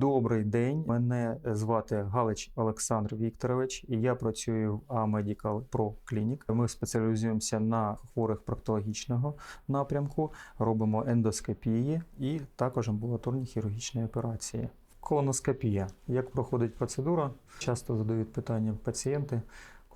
Добрий день. Мене звати Галич Олександр Вікторович, і я працюю в Medical Pro Clinic. Ми спеціалізуємося на хворих проктологічного напрямку, робимо ендоскопії і також амбулаторні хірургічні операції. Колоноскопія. Як проходить процедура? Часто задають питання пацієнти.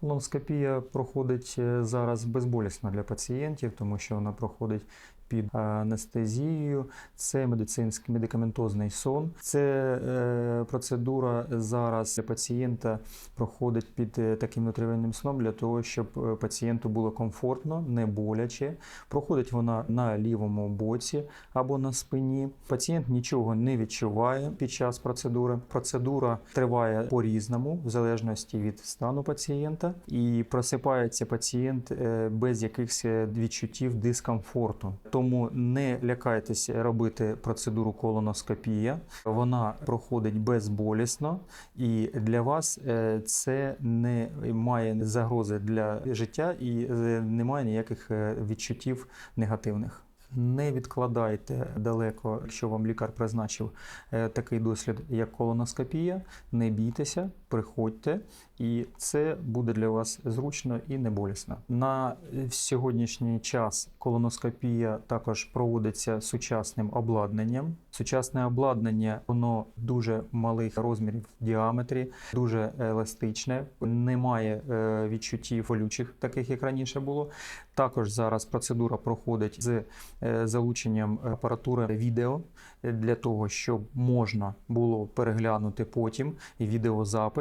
Колоноскопія проходить е, зараз безболісно для пацієнтів, тому що вона проходить під анестезією. Це медицинський медикаментозний сон. Це е, процедура зараз пацієнта проходить під е, таким внутрівенним сном для того, щоб е, пацієнту було комфортно, не боляче. Проходить вона на лівому боці або на спині. Пацієнт нічого не відчуває під час процедури. Процедура триває по-різному, в залежності від стану пацієнта, і просипається пацієнт без якихось відчуттів дискомфорту. Тому не лякайтеся робити процедуру колоноскопія. Вона проходить безболісно, і для вас е, це не має загрози для життя і е, немає ніяких е, відчуттів негативних. Не відкладайте далеко, якщо вам лікар призначив такий дослід, як колоноскопія. Не бійтеся, приходьте, і це буде для вас зручно і не болісно. На сьогоднішній час колоноскопія також проводиться сучасним обладнанням. Сучасне обладнання воно дуже малих розмірів в діаметрі, дуже еластичне, немає е, відчуттів болючих, таких як раніше було. Також зараз процедура проходить з е, залученням апаратури відео для того, щоб можна було переглянути потім і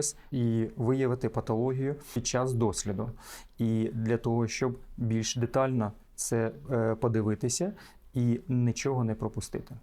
відеозапис і виявити патологію під час досліду. І для того, щоб більш детально це е, подивитися і нічого не пропустити.